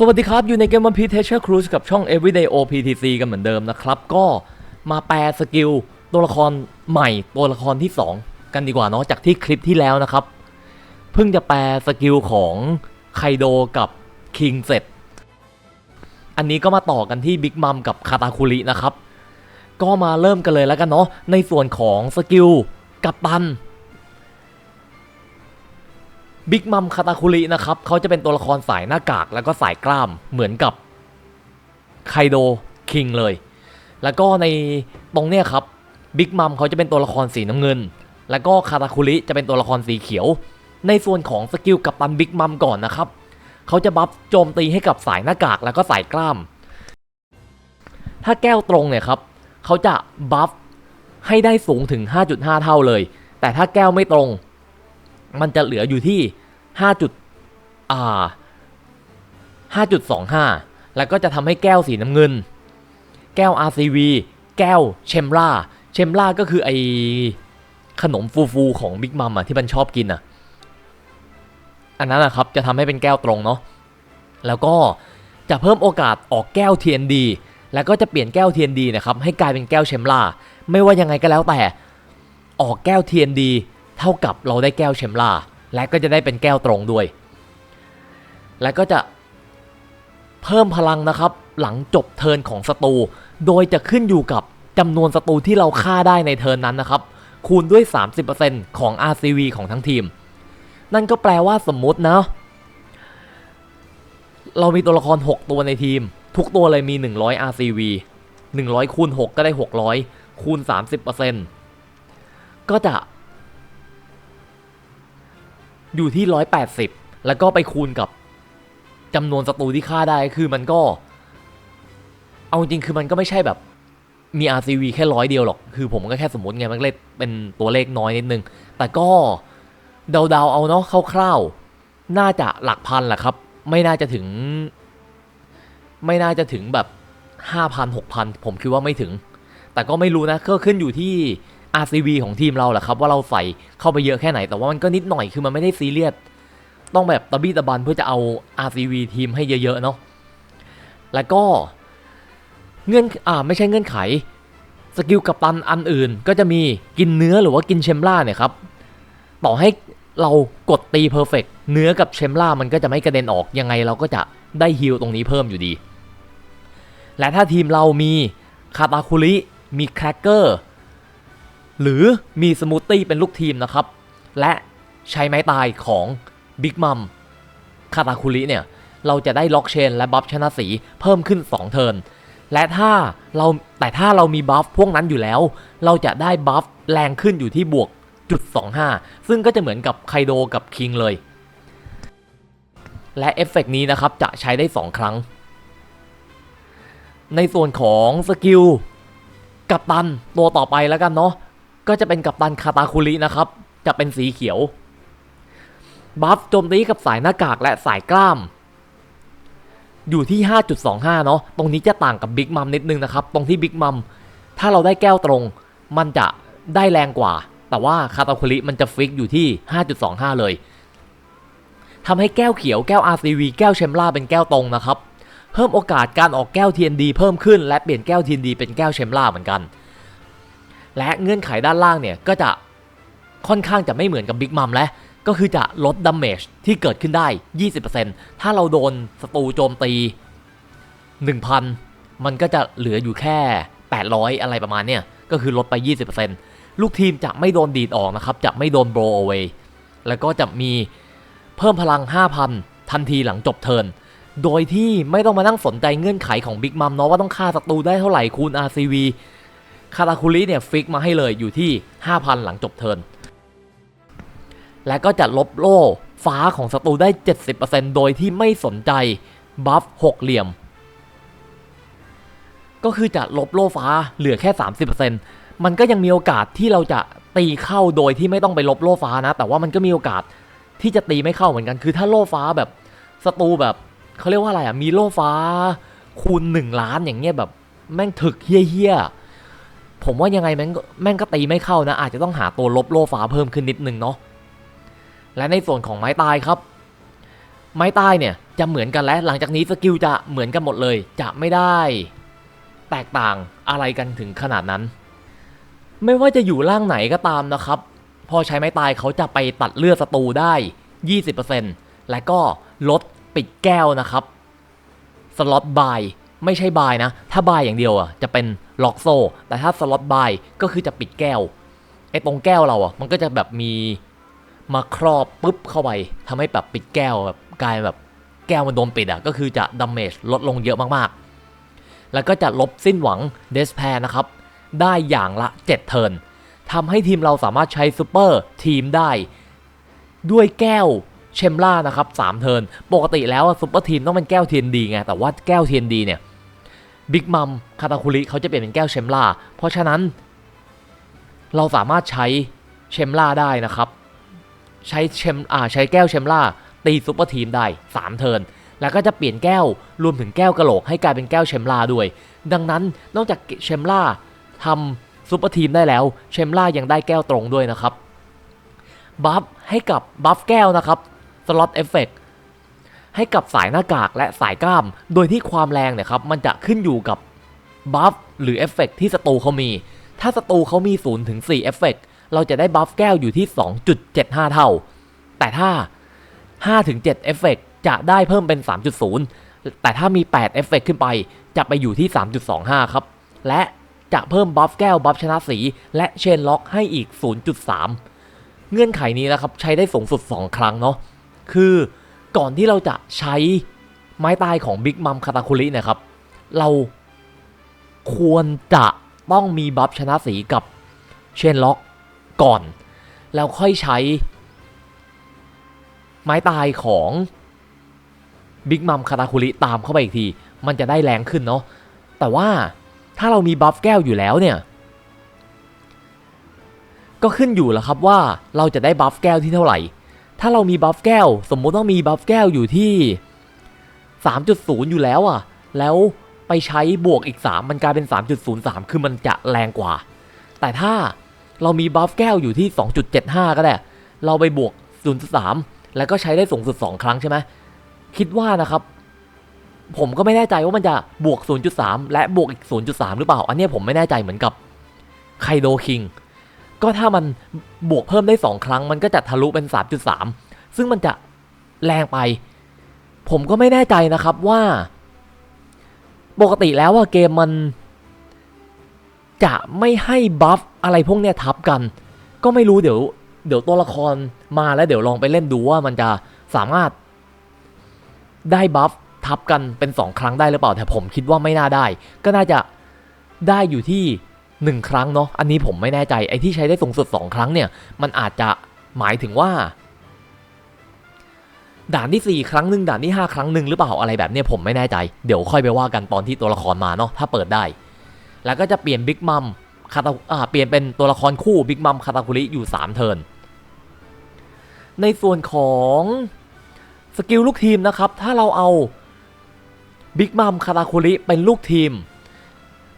สวัสดีครับ อยู่ในเกม One Piece Treasure Cruise กับช่อง Everyday OPTC กันเหมือนเดิมนะครับ ก็มาแปลสกิลตัวละครใหม่ตัวละครที่ 2 กันดีกว่าเนาะจากที่คลิปที่แล้วนะครับ เพิ่งจะแปลสกิลของไคโดกับคิงเสร็จ อันนี้ก็มาต่อกันที่บิ๊กมัมกับคาตาคุรินะครับ ก็มาเริ่มกันเลยแล้วกันเนาะในส่วนของสกิลกับตัน บิ๊กมัมคาตาคุรินะครับเขาจะเป็นตัวละครสายหน้ากากแล้วก็สายกล้ามเหมือนกับไคโดคิงเลย แล้วก็ในตรงเนี้ยครับบิ๊กมัมเขาจะเป็นตัวละครสีน้ำเงิน แล้วก็คาตาคุริจะเป็นตัวละครสีเขียว ในส่วนของสกิลกับตันบิ๊กมัมก่อนนะครับเขาจะบัฟโจมตีให้กับสายหน้ากากแล้วก็สายกล้าม ถ้าแก้วตรงเนี่ยครับเขาจะบัฟให้ได้สูงถึง 5.5 เท่าเลย แต่ถ้าแก้วไม่ตรง มันจะเหลืออยู่ที่ 5จุดอ่า5.25แล้วก็จะทำให้แก้วสีน้ำเงิน แก้ว RCV แก้วเชมล่าเชมล่าก็คือไอขนมฟูๆของบิ๊กมัมอะที่มันชอบกินอะ อันนั้นนะครับจะทำให้เป็นแก้วตรงเนาะ แล้วก็จะเพิ่มโอกาสออกแก้ว TND แล้วก็จะเปลี่ยนแก้ว TND นะครับให้กลายเป็นแก้วเชมล่าไม่ว่ายังไงก็แล้วแต่ ออกแก้ว TND เท่ากับเราได้แก้วเชมล่า และก็จะได้เป็นแก้วตรงด้วย และก็จะเพิ่มพลังนะครับ หลังจบเทิร์นของศัตรู โดยจะขึ้นอยู่กับจำนวนศัตรูที่เราฆ่าได้ในเทิร์นนั้นนะครับ คูณด้วย 30%ของ RCV ของทั้งทีม นั่นก็แปลว่าสมมุตินะ เรามีตัวละคร 6 ตัวในทีม ทุกตัวเลยมี 100 RCV 100คูณ6ก็ได้ 600 คูณ 30%ก็จะ อยู่ที่ 180 แล้วก็ไปคูณกับจำนวนศัตรูที่ฆ่าได้คือมันก็ เอาจริงคือมันก็ไม่ใช่แบบมี RCV แค่ร้อยเดียวหรอก คือผมก็แค่สมมติไง มันเลยเป็นตัวเลขน้อยนิดนึง แต่ก็เดาๆเอาเนาะคร่าวๆ น่าจะหลักพันแหละครับ ไม่น่าจะถึง ไม่น่าจะถึงแบบ5,000 6,000ผมคิดว่าไม่ถึง แต่ก็ไม่รู้นะ ก็ขึ้นอยู่ที่ RCV ของทีมเราแหละครับว่าเราใส่เข้าไปเยอะแค่ไหน แต่ว่ามันก็นิดหน่อยคือมันไม่ได้ซีเรียสต้องแบบตะบี้ตะบันเพื่อจะเอา RCV ทีมให้เยอะๆเนาะแล้วก็เงื่อนอ่าไม่ใช่เงื่อนไขสกิลกับตันอันอื่น ก็จะมีกินเนื้อหรือว่ากินเชมล่าเนี่ยครับต่อให้เรากดตีเพอร์เฟกเนื้อกับเชมล่ามันก็จะไม่กระเด็นออกยังไงเราก็จะได้ฮิลตรงนี้เพิ่มอยู่ดี และถ้าทีมเรามีคาตาคุริมีแครกเกอร์ หรือมีสมูทตี้เป็นลูกทีมนะครับ และใช้ไม้ตายของบิ๊กมัมคาตาคุริเนี่ย เราจะได้ล็อกเชนและบัฟชนะสีเพิ่มขึ้น 2 เทิร์นและถ้าเราแต่ถ้าเรามีบัฟพวกนั้นอยู่แล้ว เราจะได้บัฟแรงขึ้นอยู่ที่บวกจุด25 ซึ่งก็จะเหมือนกับไคโดกับคิงเลย และเอฟเฟกต์นี้นะครับจะใช้ได้ 2 ครั้ง ในส่วนของสกิลกัปตันตัวต่อไปแล้วกันเนาะ ก็จะเป็นกัปตันคาตาคุรินะครับ จะเป็นสีเขียว บัฟโจมตีกับสายหน้ากากและสายกล้าม อยู่ที่ 5.25 เนาะตรงนี้จะต่างกับบิ๊กมัมนิดนึงนะครับ ตรงที่บิ๊กมัมถ้าเราได้แก้วตรง มันจะได้แรงกว่า แต่ว่าคาตาคุริมันจะฟิกอยู่ที่ 5.25 เลยทำให้แก้วเขียวแก้ว RCV แก้วเชมล่าเป็นแก้วตรงนะครับ เพิ่มโอกาสการออกแก้ว TND เพิ่มขึ้นและเปลี่ยนแก้ว TND เป็นแก้วเชมล่าเหมือนกัน และเงื่อนไขด้านล่างเนี่ยก็จะค่อนข้างจะไม่เหมือนกับบิ๊กมัมแล้วก็คือจะลดดาเมจที่เกิดขึ้นได้ 20%ถ้าเราโดนศัตรูโจมตี 1,000 มันก็จะเหลืออยู่แค่ 800 อะไรประมาณเนี่ยก็คือลดไป 20%ลูกทีมจะไม่โดนดีดออกนะครับ จะไม่โดนโบรเอาไว้แล้วก็จะมีเพิ่มพลัง 5,000 ทันทีหลังจบเทิร์นโดยที่ไม่ต้องมานั่งสนใจเงื่อนไขของบิ๊กมัมเนาะว่าต้องฆ่าศัตรูได้เท่าไหร่คูณ RCV คาตาคุริเนี่ยฟิกมาให้เลยอยู่ที่ 5,000 หลังจบเทิร์น และก็จะลบโล่ฟ้าของศัตรูได้ 70%โดยที่ไม่สนใจบัฟหกเหลี่ยม ก็คือจะลบโล่ฟ้าเหลือแค่ 30%มันก็ยังมีโอกาสที่เราจะตีเข้าโดยที่ไม่ต้องไปลบโล่ฟ้านะ แต่ว่ามันก็มีโอกาสที่จะตีไม่เข้าเหมือนกัน คือถ้าโล่ฟ้าแบบศัตรูแบบเขาเรียกว่าอะไรอะ มีโล่ฟ้าคูณ 1 ล้านอย่างเงี้ยแบบแม่งถึกเฮี้ยๆ ผมว่ายังไงแม่งแม่งก็ตีไม่เข้านะ อาจจะต้องหาตัวลบโล่ฟ้าเพิ่มขึ้นนิดนึงเนาะและในส่วนของไม้ตายครับ ไม้ใต้เนี่ยจะเหมือนกันและหลังจากนี้สกิลจะเหมือนกันหมดเลย จะไม่ได้ แตกต่างอะไรกันถึงขนาดนั้น ไม่ว่าจะอยู่ร่างไหนก็ตามนะครับ พอใช้ไม้ตายเขาจะไปตัดเลือดศัตรูได้ 20%และก็ลดปิดแก้วนะครับสล็อตบาย ไม่ใช่บายนะ ถ้าบายอย่างเดียวอะจะเป็นล็อกโซ่ แต่ถ้าสล็อตบายก็คือจะปิดแก้วไอ้ตรงแก้วเราอะมันก็จะแบบมีมาครอบปุ๊บเข้าไปทำให้แบบปิดแก้วแบบกลายแบบแก้วมันโดนปิดอะก็คือจะดาเมจลดลงเยอะมากๆ แล้วก็จะลบสิ้นหวังเดสแพร์นะครับ ได้อย่างละ 7 เทิร์นทำให้ทีมเราสามารถใช้ซูเปอร์ทีมได้ ด้วยแก้วเชมล่านะครับ3เทิร์นปกติแล้วซูเปอร์ทีมต้องเป็นแก้วเทียนดีไงแต่ว่าแก้วเทียนดีเนี่ย บิ๊กมัมคาตาคุริเขาจะเปลี่ยนเป็นแก้วเชมล่าเพราะฉะนั้น เราสามารถใช้เชมล่าได้นะครับ ใช้เชมอ่าใช้แก้วเชมล่าตีซูเปอร์ทีมได้ 3 เทิร์นแล้วก็จะเปลี่ยนแก้วรวมถึงแก้วกระโหลกให้กลายเป็นแก้วเชมล่าด้วย ดังนั้นนอกจากเชมล่าทำซูเปอร์ทีมได้แล้วเชมล่ายังได้แก้วตรงด้วยนะครับบัฟให้กับบัฟแก้วนะครับสล็อตเอฟเฟกต์ ให้กับสายหน้ากากและสายกล้าม โดยที่ความแรงเนี่ยครับมันจะขึ้นอยู่กับบัฟหรือเอฟเฟกที่ศัตรูเขามี ถ้าศัตรูเขามี0ถึง4เอฟเฟกเราจะได้บัฟแก้วอยู่ที่ 2.75 เท่า แต่ถ้า5ถึง7เอฟเฟกจะได้เพิ่มเป็น 3.0 แต่ถ้ามี8เอฟเฟกขึ้นไปจะไปอยู่ที่ 3.25 ครับ และจะเพิ่มบัฟแก้วบัฟชนะสี และเชนล็อกให้อีก 0.3 เงื่อนไขนี้นะครับใช้ได้สูงสุด 2 ครั้งเนาะ คือ ก่อนที่เราจะใช้ไม้ตายของบิ๊กมัมคาตาคุรินะครับ เราควรจะต้องมีบัฟชนะสีกับเชนล็อกก่อน แล้วค่อยใช้ ไม้ตายของบิ๊กมัมคาตาคุริตามเข้าไปอีกที มันจะได้แรงขึ้นเนาะแต่ว่าถ้าเรามีบัฟแก้วอยู่แล้วเนี่ย ก็ขึ้นอยู่แล้วครับว่าเราจะได้บัฟแก้วที่เท่าไหร่ ถ้าเรามีบัฟแก้ว สมมติว่ามีบัฟแก้วอยู่ที่ 3.0 อยู่แล้วอะ่ะ แล้วไปใช้บวกอีก 3 มันกลายเป็น 3.03 คือมันจะแรงกว่า แต่ถ้าเรามีบัฟแก้วอยู่ที่ 2.75 ก็ได้ เราไปบวก 0.3 แล้วก็ใช้ได้สูงสุด 2 ครั้งใช่ไหมคิดว่านะครับ ผมก็ไม่แน่ใจว่ามันจะบวก 0.3 และบวกอีก 0.3 หรือเปล่า อันนี้ผมไม่แน่ใจเหมือนกับไคโดคิง ก็ถ้ามันบวกเพิ่มได้ 2 ครั้ง มันก็จะทะลุเป็น 3.3 ซึ่งมันจะแรงไป ผมก็ไม่แน่ใจนะครับว่า ปกติแล้วว่าเกมมัน จะไม่ให้บัฟอะไรพวกเนี้ยทับกัน ก็ไม่รู้เดี๋ยว เดี๋ยวตัวละครมาแล้วเดี๋ยวลองไปเล่นดูว่ามันจะสามารถได้บัฟทับกันเป็น 2 ครั้งได้หรือเปล่า แต่ผมคิดว่าไม่น่าได้ ก็น่าจะได้อยู่ที่ 1 ครั้งเนาะอันนี้ผมไม่แน่ใจไอ้ที่ใช้ได้สูงสุด 2 ครั้งเนี่ย มันอาจจะหมายถึงว่า ด่านที่ 4 ครั้งหนึ่งด่านที่ 5 ครั้งหนึ่งหรือเปล่าอะไรแบบเนี้ยผมไม่แน่ใจ เดี๋ยวค่อยไปว่ากันตอนที่ตัวละครมาเนาะถ้าเปิดได้ แล้วก็จะเปลี่ยนบิ๊กมัมคาตาอ่าเปลี่ยนเป็นตัวละครคู่บิ๊กมัมคาตาคุริอยู่ 3 เทิร์นในส่วนของสกิลลูกทีมนะครับ ถ้าเราเอาบิ๊กมัมคาตาคุริเป็นลูกทีม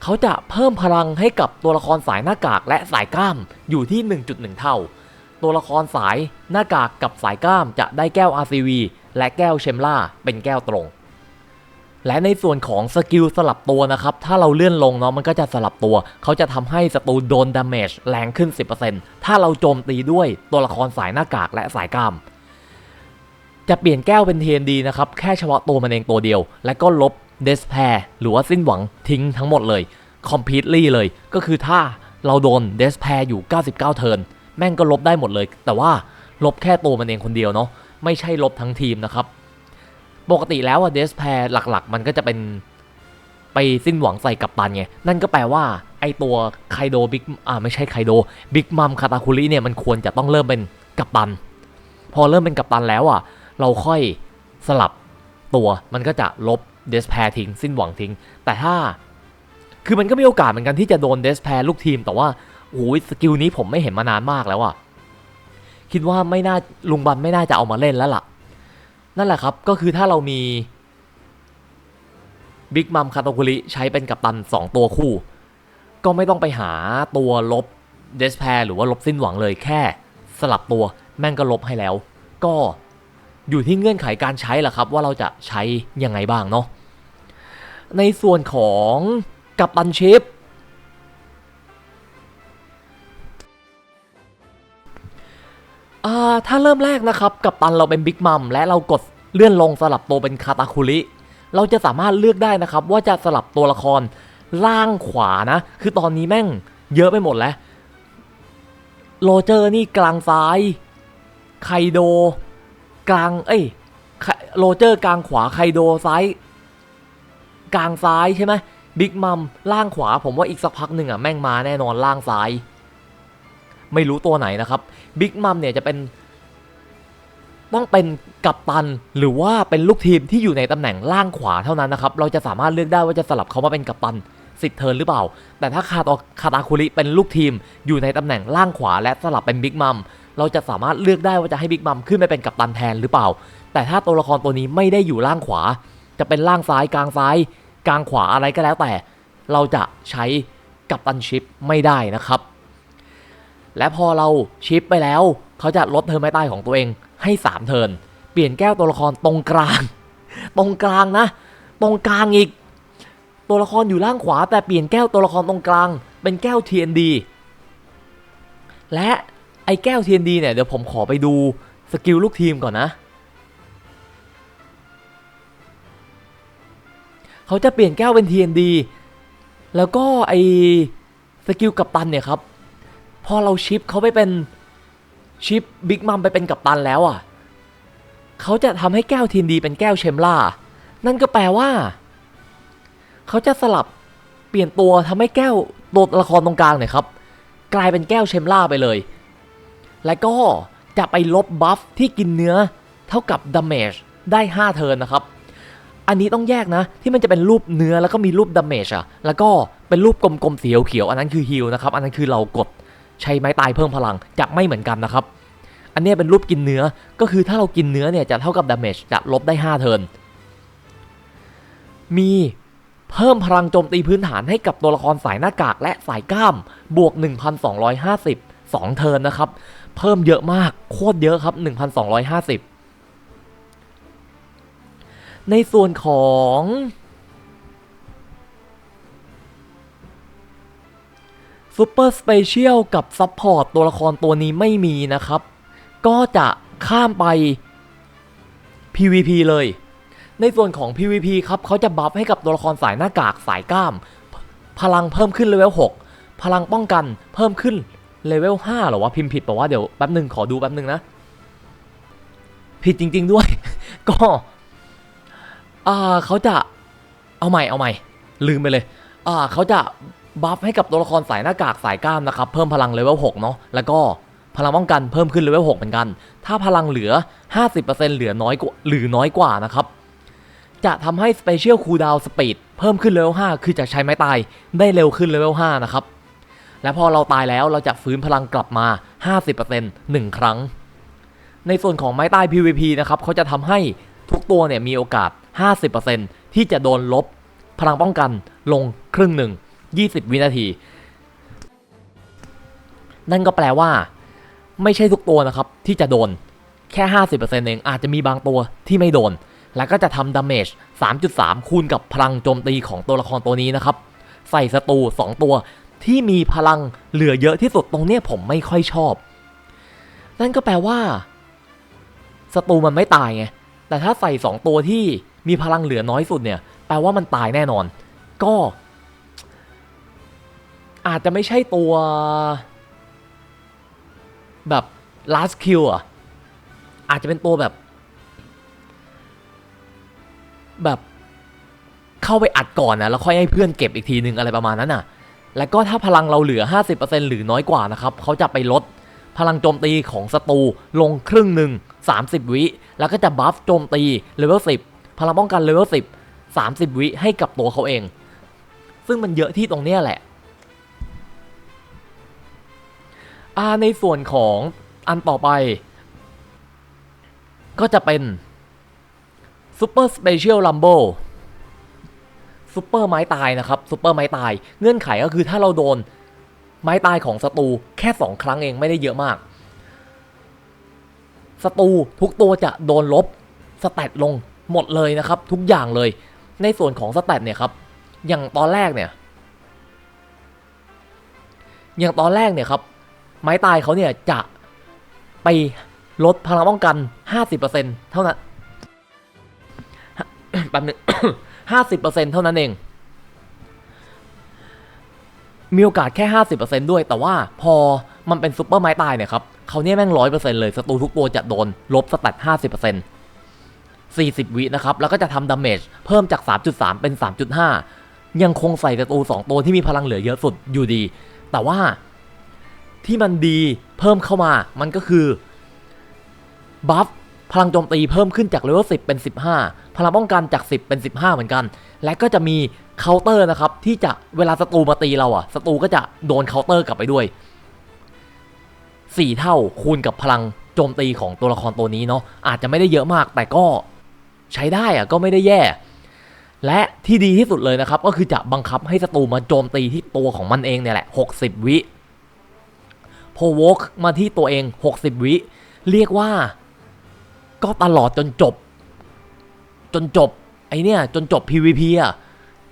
เขาจะเพิ่มพลังให้กับตัวละครสายหน้ากากและสายกล้ามอยู่ที่ 1.1 เท่า ตัวละครสายหน้ากากกับสายกล้ามจะได้แก้ว RCV และแก้วเชมล่าเป็นแก้วตรง และในส่วนของสกิลสลับตัวนะครับ ถ้าเราเลื่อนลงเนาะมันก็จะสลับตัว เขาจะทำให้ศัตรูโดนดาเมจแรงขึ้น 10%ถ้าเราโจมตีด้วยตัวละครสายหน้ากากและสายกล้ามจะเปลี่ยนแก้วเป็นเทนดีนะครับ แค่เฉพาะตัวมันเองตัวเดียว และก็ลบ เดสแพรหรือว่าสิ้นหวังทิ้งทั้งหมดเลย completely เลย ก็คือถ้าเราโดนเดสแพรอยู่ 99 เทิร์นแม่งก็ลบได้หมดเลย แต่ว่าลบแค่ตัวมันเองคนเดียวเนาะไม่ใช่ลบทั้งทีมนะครับ ปกติแล้วอะเดสแพรหลักๆ มันก็จะเป็นไปสิ้นหวังใส่กัปตันไง นั่นก็แปลว่าไอตัวไคโดบิ๊กอ่าไม่ใช่ไคโดบิ๊กมัมคาตาคุริเนี่ยมันควรจะต้องเริ่มเป็นกัปตัน พอเริ่มเป็นกัปตันแล้วอะ เราค่อยสลับตัวมันก็จะลบ เดสแพรทิ้งสิ้นหวังทิ้ง แต่ถ้า คือมันก็มีโอกาสเหมือนกันที่จะโดนเดสแพรลูกทีม แต่ว่าโอ้ยสกิลนี้ผมไม่เห็นมานานมากแล้วอะคิดว่าไม่น่าลุงบันไม่น่าจะเอามาเล่นแล้วล่ะ นั่นแหละครับก็คือถ้าเรามีบิ๊กมัมคาโตคุริใช้เป็นกัปตัน 2 ตัวคู่ ก็ไม่ต้องไปหาตัวลบเดสแพรหรือว่าลบสิ้นหวังเลยแค่ สลับตัวแม่งก็ลบให้แล้ว ก็อยู่ที่เงื่อนไขการใช้แหละครับว่าเราจะใช้ยังไงบ้างเนาะ ในส่วนของกัปตันชิปถ้าเริ่มแรกนะครับ กับตันเราเป็นบิ๊กมัมและเรากดเลื่อนลงสลับตัวเป็นคาตาคุริเราจะสามารถเลือกได้นะครับ ว่าจะสลับตัวละครล่างขวานะ คือตอนนี้แม่งเยอะไปหมดแล้วโรเจอร์นี่กลางซ้าย ไคโด กลาง เอ้ย โรเจอร์กลางขวา ไคโดซ้าย กลางซ้ายใช่ไหมบิ๊กมัมล่างขวาผมว่าอีกสักพักหนึ่งอะแม่งมาแน่นอนล่างซ้าย ไม่รู้ตัวไหนนะครับบิ๊กมัมเนี่ยจะเป็น ต้องเป็นกัปตันหรือว่าเป็นลูกทีมที่อยู่ในตำแหน่งล่างขวาเท่านั้นนะครับ เราจะสามารถเลือกได้ว่าจะสลับเขามาเป็นกัปตันสิทธิ์เทินหรือเปล่า แต่ถ้าคาตอคาตาคุริเป็นลูกทีมอยู่ในตำแหน่งล่างขวาและสลับเป็นบิ๊กมัมเราจะสามารถเลือกได้ว่าจะให้บิ๊กมัมขึ้นไปเป็นกัปตันแทนหรือเปล่า แต่ถ้าตัวละครตัวนี้ไม่ได้อยู่ล่างขวา จะเป็นล่างซ้ายกลางซ้าย กลางขวาอะไรก็แล้วแต่ เราจะใช้กัปตันชิปไม่ได้นะครับ และพอเราชิปไปแล้ว เขาจะลดเทอร์นไม้ใต้ของตัวเองให้ 3 เทิร์นเปลี่ยนแก้วตัวละครตรงกลาง ตรงกลางนะ ตรงกลางอีก ตัวละครอยู่ล่างขวาแต่เปลี่ยนแก้วตัวละครตรงกลาง เป็นแก้ว TND และไอ้แก้ว TND เนี่ยเดี๋ยวผมขอไปดูสกิลลูกทีมก่อนนะ เขาจะเปลี่ยนแก้วเป็น TND แล้วก็ไอสกิลกัปตันเนี่ยครับ พอเราชิปเขาไปเป็นชิปบิ๊กมัมไปเป็นกัปตันแล้วอะเขาจะทำให้แก้วทีนดีเป็นแก้วเชมล่า นั่นก็แปลว่า เขาจะสลับเปลี่ยนตัวทำให้แก้วตัวละครตรงกลางเนี่ยครับ กลายเป็นแก้วเชมล่าไปเลย และก็จะไปลบบัฟที่กินเนื้อเท่ากับดาเมจได้ 5 เทิร์นนะครับ อันนี้ต้องแยกนะ ที่มันจะเป็นรูปเนื้อแล้วก็มีรูปดาเมจอะแล้วก็เป็นรูปกลมๆสีเขียวๆอันนั้นคือฮิลนะครับอันนั้นคือเรากดใช้ไม้ตายเพิ่มพลังจะไม่เหมือนกันนะครับ อันนี้เป็นรูปกินเนื้อก็คือถ้าเรากินเนื้อเนี่ยจะเท่ากับดาเมจจะลบได้ 5 เทิร์นมีเพิ่มพลังโจมตีพื้นฐานให้กับตัวละครสายหน้ากากและสายกล้าม บวก 1,250 2 เทิร์นนะครับ เพิ่มเยอะมากโคตรเยอะครับ 1,250 ในส่วนของซูเปอร์สเปเชียลกับซัพพอร์ตตัวละครตัวนี้ไม่มีนะครับ ก็จะข้ามไป PVP เลย ในส่วนของ PVP ครับเขาจะบัฟให้กับตัวละครสายหน้ากากสายกล้าม พลังเพิ่มขึ้นเลเวล6พลังป้องกันเพิ่มขึ้นเลเวล5หรอวะพิมพ์ผิดป่าเดี๋ยวแป๊บหนึ่งขอดูแป๊บหนึ่งนะ ผิดจริง ๆด้วย ก็ อ่าเขาจะเอาใหม่เอาใหม่ ลืมไปเลยอ่าเขาจะบัฟให้กับตัวละครสายหน้ากากสายกล้ามนะครับ เพิ่มพลังเลเวล6เนาะแล้วก็พลังป้องกันเพิ่มขึ้นเลเวล6เหมือนกัน ถ้าพลังเหลือ 50%เหลือน้อยกว่าหรือน้อยกว่านะครับ จะทำให้ Special Cooldown Speed เพิ่มขึ้นเลเวล5คือจะใช้ไม้ตายได้เร็วขึ้นเลเวล5นะครับ และพอเราตายแล้วเราจะฟื้นพลังกลับมา 50% 1 ครั้ง ในส่วนของไม้ตาย PVP นะครับเขาจะทำให้ ทุกตัวเนี่ยมีโอกาส 50%ที่จะโดนลบ พลังป้องกันลงครึ่งหนึ่ง 20 วินาที นั่นก็แปลว่า ไม่ใช่ทุกตัวนะครับที่จะโดนแค่ 50%เองอาจจะมีบางตัวที่ไม่โดน แล้วก็จะทำดาเมจ 3.3 คูณกับพลังโจมตีของตัวละครตัวนี้นะครับ ใส่ศัตรู2 ตัวที่มีพลังเหลือเยอะที่สุดตรงเนี้ยผมไม่ค่อยชอบ นั่นก็แปลว่าศัตรูมันไม่ตายไง แต่ถ้าใส่ 2 ตัวที่มีพลังเหลือน้อยสุดเนี่ย แปลว่ามันตายแน่นอน ก็ อาจจะไม่ใช่ตัว แบบ last kill อะ อาจจะเป็นตัวแบบ แบบเข้าไปอัดก่อนนะแล้วค่อยให้เพื่อนเก็บอีกทีนึงอะไรประมาณนั้นน่ะ แล้วก็ถ้าพลังเราเหลือ 50%หรือน้อยกว่านะครับเขาจะไปลดพลังโจมตีของศัตรูลงครึ่งหนึ่ง 30 วิ แล้วก็จะบัฟโจมตีเลเวล10 พลังป้องกันเลเวล10 30 วิให้กับตัวเขาเอง ซึ่งมันเยอะที่ตรงเนี้ยแหละอ่าในส่วนของอันต่อไป ก็จะเป็น Super Special Rumble ซูเปอร์ไม้ตายนะครับซูเปอร์ไม้ตาย เงื่อนไขก็คือถ้าเราโดนไม้ตายของศัตรูแค่ 2 ครั้งเองไม่ได้เยอะมาก ศัตรูทุกตัวจะโดนลบสแตทลงหมดเลยนะครับ ทุกอย่างเลย ในส่วนของสแตทเนี่ยครับอย่างตอนแรกเนี่ย อย่างตอนแรกเนี่ยครับไม้ตายเขาเนี่ยจะไปลดพลังป้องกัน 50%เท่านั้นแป๊บนึง50%เท่านั้นเอง มีโอกาสแค่50%ด้วย แต่ว่าพอมันเป็นซุปเปอร์ไม้ตายเนี่ยครับเขาเนี่ยแม่ง100%เปอร์เซ็นต์เลยศัตรูทุกตัวจะโดนลบสแตท50% 40วินะครับ แล้วก็จะทำดาเมจเพิ่มจาก 3.3 เป็น 3.5 ยังคงใส่ศัตรู2ตัวที่มีพลังเหลือเยอะสุดอยู่ดี แต่ว่าที่มันดีเพิ่มเข้ามามันก็คือบัฟพลังโจมตีเพิ่มขึ้นจากเลเวล10 เป็น 15 พลังป้องกันจาก 10 เป็น 15 เหมือนกัน และก็จะมีเคาน์เตอร์นะครับ ที่จะเวลาศัตรูมาตีเราอะศัตรูก็จะโดนเคาน์เตอร์กลับไปด้วย 4 เท่าคูณกับพลังโจมตีของตัวละครตัวนี้เนาะอาจจะไม่ได้เยอะมากแต่ก็ใช้ได้อะก็ไม่ได้แย่ และที่ดีที่สุดเลยนะครับ ก็คือจะบังคับให้ศัตรูมาโจมตีที่ตัวของมันเองเนี่ยแหละ 60 วิโพวกมาที่ตัวเอง 60 วิ เรียกว่า ก็ตลอดจนจบ จนจบไอเนี่ยจนจบ PVP อะ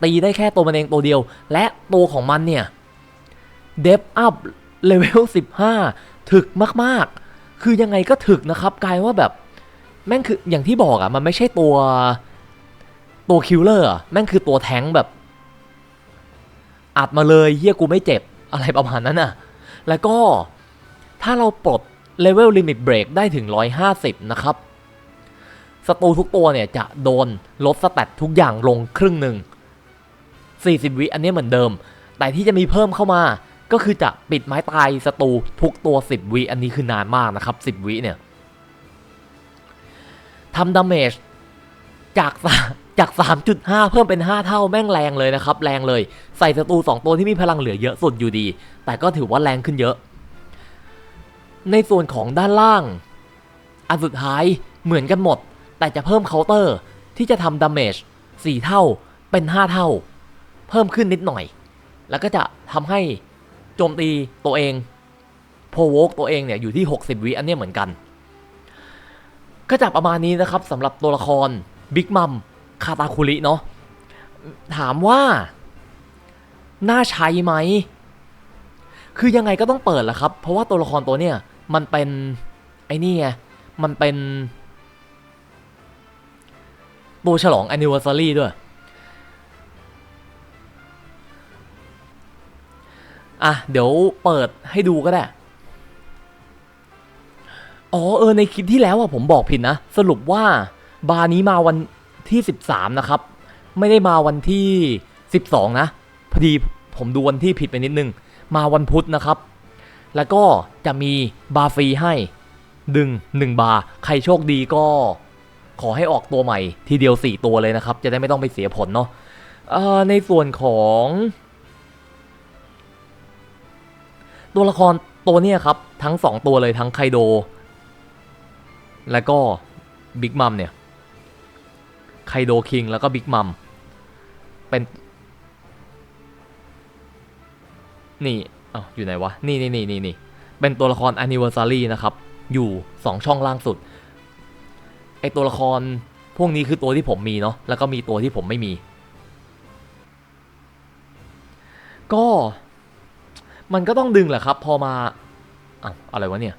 ตีได้แค่ตัวมันเองตัวเดียว และตัวของมันเนี่ยเดฟอัพเลเวล 15 ถึกมากๆ คือยังไงก็ถึกนะครับกลายว่าแบบแม่งคืออย่างที่บอกอะมันไม่ใช่ตัวตัวคิลเลอร์แม่งคือตัวแท้งแบบอัดมาเลยเฮียกูไม่เจ็บอะไรประมาณนั้นอะ แล้วก็ถ้าเราปลดเลเวลลิมิตเบรกได้ถึง 150 นะครับศัตรูทุกตัวเนี่ยจะโดนลดสแตททุกอย่างลงครึ่งหนึ่ง40 วิอันนี้เหมือนเดิม แต่ที่จะมีเพิ่มเข้ามา ก็คือจะปิดไม้ตายศัตรูทุกตัว 10 วิอันนี้คือนานมากนะครับ 10 วิเนี่ยทำดาเมจจากสาจาก 3.5 เพิ่มเป็น 5 เท่าแม่งแรงเลยนะครับ แรงเลยใส่ศัตรู2ตัวที่มีพลังเหลือเยอะสุดอยู่ดี แต่ก็ถือว่าแรงขึ้นเยอะ ในส่วนของด้านล่าง อันสุดท้ายเหมือนกันหมด แต่จะเพิ่มเคาน์เตอร์ที่จะทำดาเมจ4เท่าเป็น 5 เท่า เพิ่มขึ้นนิดหน่อย แล้วก็จะทำให้ โจมตีตัวเองโพวกตัวเองเนี่ยอยู่ที่ 60 วิอันเนี้ยเหมือนกัน ก็จะประมาณนี้นะครับสำหรับตัวละครบิ๊กมัมคาตาคุริเนาะถามว่า น่าใช้ไหม คือยังไงก็ต้องเปิดแหละครับ เพราะว่าตัวละครตัวเนี้ยมันเป็นไอ้นี่ไงมันเป็นตัวฉลอง anniversary ด้วย อะ เดี๋ยวเปิดให้ดูก็ได้ อ๋อเออในคลิปที่แล้วอะผมบอกผิดนะ สรุปว่าบาร์นี้มาวันที่ 13 นะครับ ไม่ได้มาวันที่ 12 นะ พอดีผมดูวันที่ผิดไปนิดนึง มาวันพุธนะครับ แล้วก็จะมีบาร์ฟรีให้ดึง1บาร์ใครโชคดีก็ขอให้ออกตัวใหม่ทีเดียว 4 ตัวเลยนะครับ จะได้ไม่ต้องไปเสียผลเนาะในส่วนของ ตัวละครตัวเนี้ยครับ ทั้ง 2 ตัวเลยทั้งไคโด แล้วก็บิ๊กมัมเนี่ยไคโดคิงแล้วก็บิ๊กมัมเป็น นี่อ้าอยู่ไหนวะ นี่นี่นี่นี่นี่เป็นตัวละคร anniversary นะครับ อยู่ 2 ช่องล่างสุด ไอตัวละครพวกนี้คือตัวที่ผมมีเนาะแล้วก็มีตัวที่ผมไม่มี ก็ มันก็ต้องดึงแหละครับ พอมาอ้าวอะไรวะเนี่ย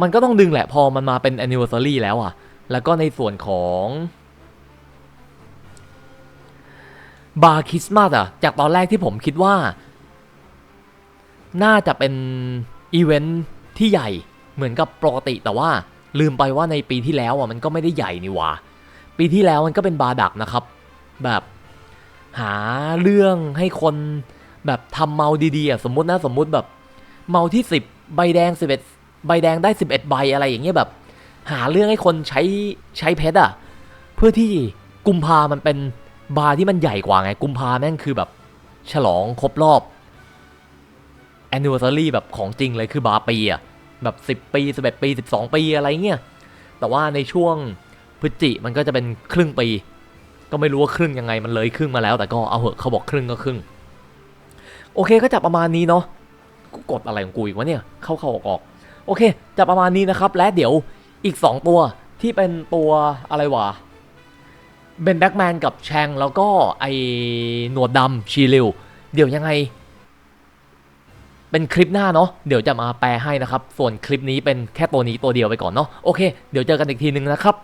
มันก็ต้องดึงแหละพอมันมาเป็น anniversary แล้วอะแล้วก็ในส่วนของบาร์คริสต์มาสอะจากตอนแรกที่ผมคิดว่า น่าจะเป็นอีเวนท์ที่ใหญ่เหมือนกับปกติแต่ว่าลืมไปว่าในปีที่แล้วอะมันก็ไม่ได้ใหญ่นี่หว่า ปีที่แล้วมันก็เป็นบาร์ดักนะครับ แบบหาเรื่องให้คน แบบทำเมาดีๆอะสมมตินะสมมุติแบบ เมาที่ 10 ใบแดง 11 ใบแดงได้ 11 ใบอะไรอย่างเงี้ยแบบ หาเรื่องให้คนใช้ใช้เพชรอะเพื่อที่กุมภามันเป็นบาร์ที่มันใหญ่กว่าไง กุมภาแม่งคือแบบ ฉลองครบรอบ anniversary แบบของจริงเลยคือบาร์ปีอะแบบ 10 ปี 11 ปี 12 ปีอะไรเงี้ยแต่ว่าในช่วงพฤศจิมันก็จะเป็นครึ่งปี ก็ไม่รู้ว่าครึ่งยังไงมันเลยครึ่งมาแล้ว แต่ก็เอาเหอะเขาบอกครึ่งก็ครึ่ง โอเคก็จะประมาณนี้เนาะกูกดอะไรของกูอีกวะเนี่ย เข้าเข้าออกออกโอเค จะประมาณนี้นะครับ และเดี๋ยวอีก 2 ตัวที่เป็นตัวอะไรวะเบนแบ็กแมนกับแชงแล้วก็ไอหนวดดำชีริวเดี๋ยวยังไง เป็นคลิปหน้าเนาะเดี๋ยวจะมาแปลให้นะครับ ส่วนคลิปนี้เป็นแค่ตัวนี้ตัวเดียวไปก่อนเนาะโอเค เดี๋ยวเจอกันอีกทีนึงนะครับ